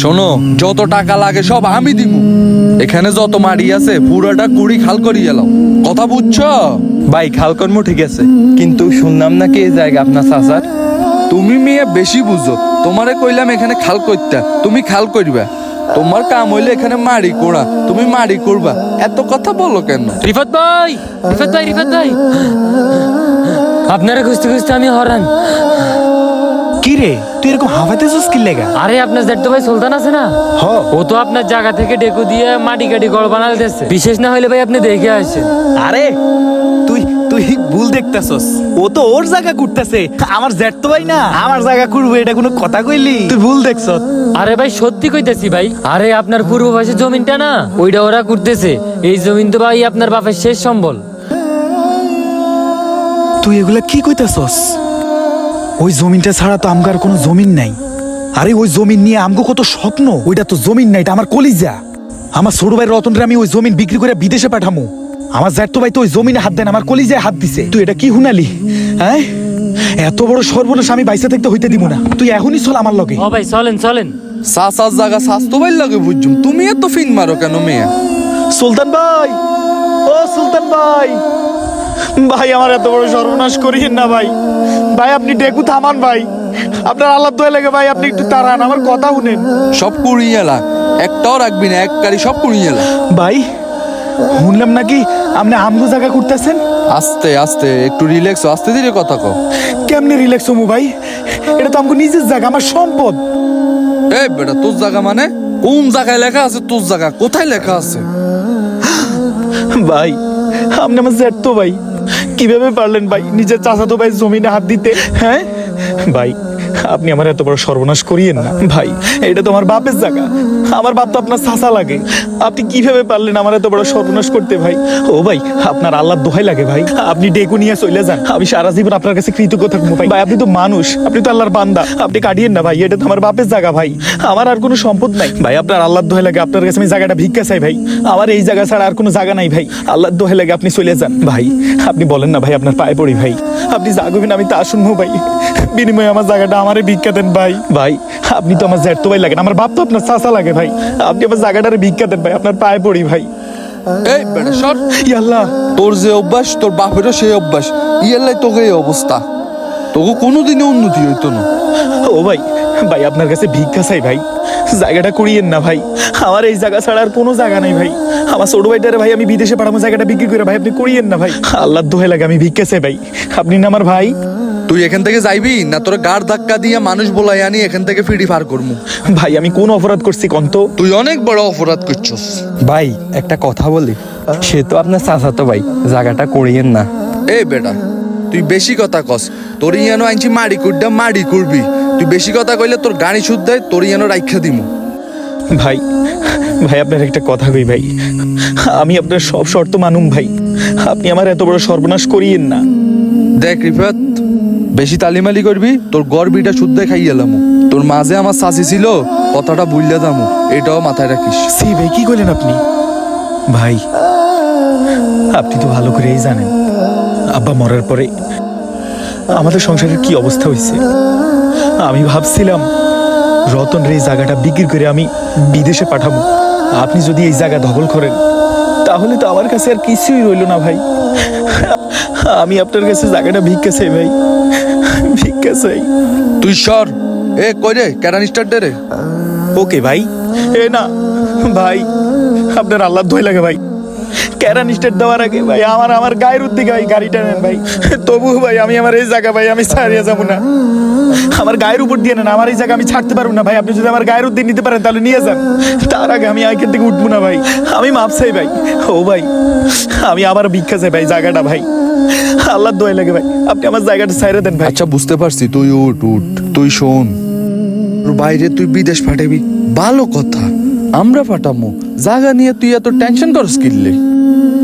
শোনো যত টাকা লাগে সব আমি দিব এখানে যত মারি আছে পুরোটা কুড়ি খাল করি গেলাম কথা বুঝছ? ভাই খালকর্ম ঠিক আছে কিন্তু শুনলাম নাকি এই জায়গা আপনার চাচার? তুমি মেয়ে বেশি বুঝো। তোমারে কইলাম এখানে খাল করতে তুমি খাল করবা তোমার কাম হইলে এখানে মারি কোড়া। তুমি মারি করবা এত কথা বলো কেন? রিফাত ভাই রিফাত ভাই রিফাত ভাই। আপনারা খুঁজতে খুঁজতে আমি হরান কি রে তুই এরকম হাফাইতেছিস কি লেগা? আরে আপনার জেঠু ভাই সুলতান আছে না? হ। ও তো আপনার জায়গা থেকে ডেকু দিয়ে মাটি কাটি গড় বানাইতেছে বিশেষ না হইলে ভাই আপনি দেখে আসেন। আরে তুই তুই ভুল দেখতাছস। ও তো ওর জায়গা কুটতাছে আমার জেট তো ভাই না। আমার জায়গা কুড়বে এটা কোনো কথা কইলি? তুই ভুল দেখছস। আরে ভাই সত্যি কইতেছি ভাই আরে আপনার পূর্ব পাশে জমিনটা না ওইটা ওরা করতেছে এই জমিন তো ভাই আপনার বাপের শেষ সম্বল। তুই এগুলা কি কইতাছস? ওই জমিনটা ছাড়া তো আমগার কোনো জমিন নাই। আরে ওই জমিন নিয়ে আমগো কত স্বপ্ন ওইটা তো জমিন নাই এটা আমার কলিজা। আমার ছোট ভাই রতন রে আমি ওই জমিন বিক্রি করে বিদেশে পাঠামু। আমার জ্যাঠ তো ভাই তো ওই জমিনে হাত দেন আমার কলিজায় হাত দিছে। তুই এটা কি হুনালি? হ্যাঁ? এত বড় সর্বনাশ আমি বাইসা থাকতে হইতে দিব না। তুই এখনই চল আমার লগে। ও ভাই চলেন চলেন। সাস সাসার জায়গা স্বাস্থ্য ভাই লাগে বুঝছুম। তুমি এত ফিন মারো কেন মেয়ে? সুলতান ভাই! ও সুলতান ভাই! ভাই আমার এত বড় সর্বনাশ করিয়েন না ভাই। ভাই আপনি ডেকু থামান ভাই। আপনার আল্লাহ দোয়া লাগে ভাই আপনি একটু তাড়ান আমার কথা শুনেন। সব কুড়িয়ে এলা। একটাও রাখবি না এক কারি সব কুড়িয়ে এলা। ভাই শুনলাম নাকি আপনি আমগো জায়গা করতেছেন আস্তে আস্তে একটু রিল্যাক্স আস্তে ধীরে কথা কও। কেমনে রিল্যাক্স হমু ভাই? এটা তো আমগো নিজের জায়গা আমার সম্পদ। এ বেটা তোর জায়গা মানে? কোন জায়গায় লেখা আছে তোর জায়গা? কোথায় লেখা আছে? ভাই আপনি আমার জেট তো ভাই। কীভাবে পারলেন ভাই? নিজের চাচাতো ভাই জমিনে হাত দিতে হ্যাঁ? ভাই আপনি আমার এত বড় সর্বনাশ করিয়েন না। ভাই, এটা তো আমার বাপের জায়গা। আমার বাপ তো আপনার চাচা লাগে। আপনি কীভাবে পারলেন আমার এত বড় সর্বনাশ করতে, ভাই? ও ভাই, আপনার আল্লাহর দোহাই লাগে, ভাই। আপনি ডেকু নিয়ে চলে যান। আমি সারা জীবন আপনার কাছে কৃতজ্ঞ থাকব, ভাই। ভাই, আপনি তো মানুষ। আপনি তো আল্লাহর বান্দা। আপনি কাটিয়েন না, ভাই। এটা তো আমার বাপের জায়গা, ভাই। আমার আর কোনো সম্পদ নাই। ভাই, আপনার আল্লাহ দোহাই লাগে। আপনার কাছে আমি জায়গাটা ভিক্ষা চাই, ভাই। আমার এই জায়গা ছাড়া আর কোনো জায়গা নাই, ভাই। আল্লাহর দোহাই লাগে আপনি চলে যান। ভাই, আপনি বলেন না, ভাই, আপনার পায়ে পড়ি, ভাই। আপনি যা করবেন আমি তা শুনব ভাই। বিনিময়ে আমার জায়গাটা আমারে ভিক্ষা দেন ভাই। ভাই আপনি তো আমার জ্যাঠ তো ভাই লাগেন আমার বাপ তো আপনার চাচা লাগে ভাই। আপনি আমার জায়গাটারে ভিক্ষা দেন ভাই আপনার পায়ে পড়ি ভাই। এই বেটা সর ইয়াল্লাহ তোর যে অভ্যাস তোর বাপেরও সেই অভ্যাস। ইয়াল্লাই তোকে এই অবস্থা। তোকে কোনোদিনই উন্নতি হইতো না। ও ভাই ভাই আপনার কাছে ভিক্ষা চাই ভাই। জায়গাটা করিয়েন না ভাই। আমার এই জায়গা ছাড়া আর কোনো জায়গা নাই ভাই। আমার ছোট ভাইটারে ভাই আমি বিদেশে পাঠাবো জায়গাটা বিক্রি করে ভাই আপনি করিয়েন না ভাই। আল্লাহর দোহাই লাগে আমি ভিক্ষা চাই ভাই। আপনি না আমার ভাই। তুই এখান থেকে যাইবি না তোর গাড় ধাক্কা দিয়ে মানুষ বলাই আনি এখান থেকে ফিরি ফার করব ভাই আমি কোন অপরাধ করছি কন্ত তুই অনেক বড় অপরাধ করছস। ভাই একটা কথা বলি। সে তো আপনার চাচাতো ভাই জায়গাটা করিয়েন না। এ বেটা তুই বেশি কথা কস। তোর ইয়ানো আইনছি মাড়ি কুড্ডা মাড়ি করবি তুই বেশি কথা কইলে তোর গাড়ি শুদ্ধ দেয় তোর ইয়ানো রাইখা দিমু। ভাই ভাই আপনার একটা কথা কই ভাই। আমি আপনার সব শর্ত মানুম ভাই। আপনি আমার এত বড় সর্বনাশ করিয়েন না। দেখ রিফাত বেশি তালিমালি করবি তোর গর্বিটা শুদ্ধ খাই এলাম তোর মাঝে আমার শাসি ছিল কথাটা বুঝলে দামু এটাও মাথায় রাখিস। সি ভাই কি করলেন আপনি? ভাই আপনি তো ভালো করেই জানেন। আব্বা মরার পরে আমাদের সংসারের কি অবস্থা হয়েছে? আমি ভাবছিলাম রতন রে এই জায়গাটা বিক্রি করে আমি বিদেশে পাঠাবো। আপনি যদি এই জায়গা দখল করেন তাহলে তো আমার কাছে আর কিছুই রইল না ভাই। আমি আপনার কাছে জায়গাটা ভিক্ষা চাই ভাই। ভিক্ষা চাই। তুই সর। এ কই রে? ক্যারান স্টার্ট দে রে। ওকে ভাই। এ না ভাই আপনার আল্লাহ ধোয় লাগে ভাই। ক্যারান স্টার্ট দেওয়ার আগে ভাই, আমার আমার গায়ের উদ্দিকে ভাই, গাড়িটা নেন ভাই। তবু ভাই, আমি আমার এই জায়গা ভাই, আমি ছাড়িয়ে যাব না। আমার গায়ের উপর দিয়ে নেন, আমার এই জায়গা আমি ছাড়তে পারব না ভাই। আপনি যদি আমার গায়ের উদ্দিন নিতে পারেন, তাহলে নিয়ে যান। তার আগে আমি এখান থেকে উঠবো না ভাই। আমি মাপ চাই ভাই। ও ভাই, আমি আবার ভিক্ষা চাই ভাই, জায়গাটা ভাই। আল্লাহ দোয় লাগে ভাই। আপনি আমার জায়গাটা ছাইরে দেন ভাই। আচ্ছা বুঝতে পারছি, তুই উঠ উঠ। তুই শোন। বাইরে তুই বিদেশ পাঠাবি। ভালো কথা। আমরা পাঠামো জাগা নিয়ে তুই এত টেনশন করস কিনলে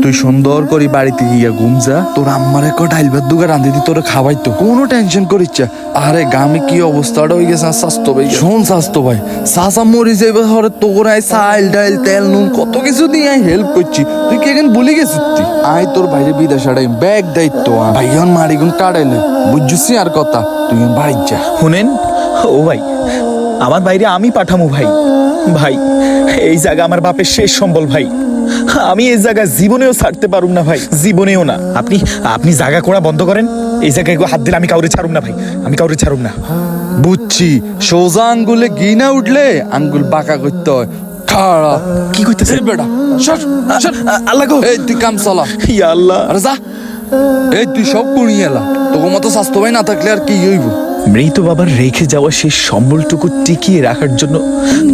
তুই সুন্দর করে বাড়িতে গিয়া ঘুম যা। তোর আম্মার এক ডাইল ভাত দুগা রান্ধি দি তোর খাওয়াই তো। কোনো টেনশন করিস আরে গামে কি অবস্থাটা হয়ে গেছে স্বাস্থ্য ভাই? শোন স্বাস্থ্য ভাই সাসা মরি যাইবে হরে তোর আয় চাল ডাইল তেল নুন কত কিছু দিয়ে আই হেল্প করছি। তুই কি এখন ভুলে গেছিস তুই? আয় তোর বাইরে বিদেশ আড়াই ব্যাগ দায়িত্ব ভাই হন মারি গুন কাটাইলে বুঝছিস আর কথা? তুই এখন বাড়ি যা। শুনেন ও ভাই আমার বাইরে আমি পাঠামু ভাই। ভাই এই জায়গা আমার বাপের শেষ সম্বল ভাই। আমি এই জায়গা জীবনেও ছাড়তে পারুম না ভাই জীবনেও না। আপনি আপনি জায়গা করা বন্ধ করেন এই জায়গায় হাত দিলে আমি কাউরে ছাড়ুম না ভাই আমি কাউরে ছাড়ুম না। বুঝছি সোজা আঙ্গুলে ঘি না উঠলে আঙ্গুল বাঁকা করতে হয়। খাড়া। কি কইতেছে? এই বেটা সর সর। আল্লাহ গো। এই তুই কাম চালা। ইয়া আল্লাহ। আরে যা। এই তুই সব কুড়িয়ে এলা তোকে মতো স্বাস্থ্য ভাই না থাকলে আর কি হইব? মৃত বাবার রেখে যাওয়া সেই সম্বলটুকু টিকিয়ে রাখার জন্য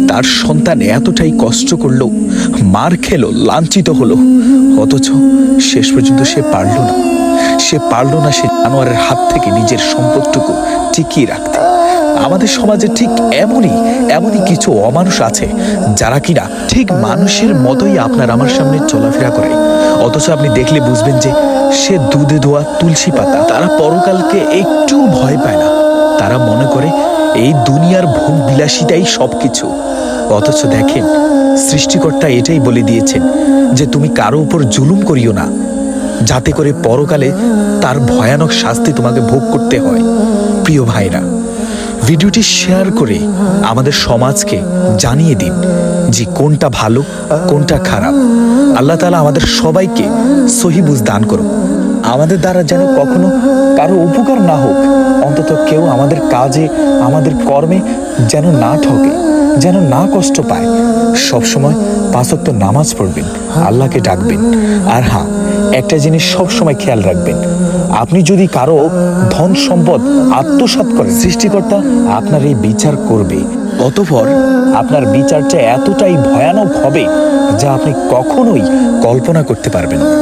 তার সন্তান এতটাই কষ্ট করল, মার খেলো, লাঞ্ছিত হলো। অথচ শেষ পর্যন্ত সে পারল না। সে পারল না সে জানোয়ারের হাত থেকে নিজের সম্পদটুকু টিকিয়ে রাখতে। আমাদের সমাজে ঠিক এমনই এমনই কিছু অমানুষ আছে যারা কিনা ঠিক মানুষের মতোই আপনার আমার সামনে চলাফেরা করে। অথচ আপনি দেখলে বুঝবেন যে সে দুধে ধোয়া তুলসী পাতা, তারা পরকালকে একটু ভয় পায় না। তারা মনে করে এই দুনিয়ার ভোগ বিলাসিতাই সবকিছু। অথচ দেখেন, সৃষ্টিকর্তা এটাই বলে দিয়েছেন যে তুমি কারও উপর জুলুম করিও না, যাতে করে পরকালে তার ভয়ানক শাস্তি তোমাকে ভোগ করতে হয়। প্রিয় ভাইরা, ভিডিওটি শেয়ার করে আমাদের সমাজকে জানিয়ে দিন যে কোনটা ভালো, কোনটা খারাপ। আল্লাহ তাআলা আমাদের সবাইকে সহিবুজ দান করুন। আমাদের দ্বারা যেন কখনো কারও উপকার না হোক, অন্তত কেউ আমাদের কাজে, আমাদের কর্মে যেন না ঠকে, যেন না কষ্ট পায়। সবসময় পাঁচক্ত নামাজ পড়বেন, আল্লাহকে ডাকবেন। আর হ্যাঁ একটা জিনিস সবসময় খেয়াল রাখবেন, আপনি যদি কারও ধন সম্পদ আত্মসাৎ করেন, সৃষ্টিকর্তা আপনার এই বিচার করবে। অতঃপর আপনার বিচারটা এতটাই ভয়ানক হবে যা আপনি কখনোই কল্পনা করতে পারবেন না।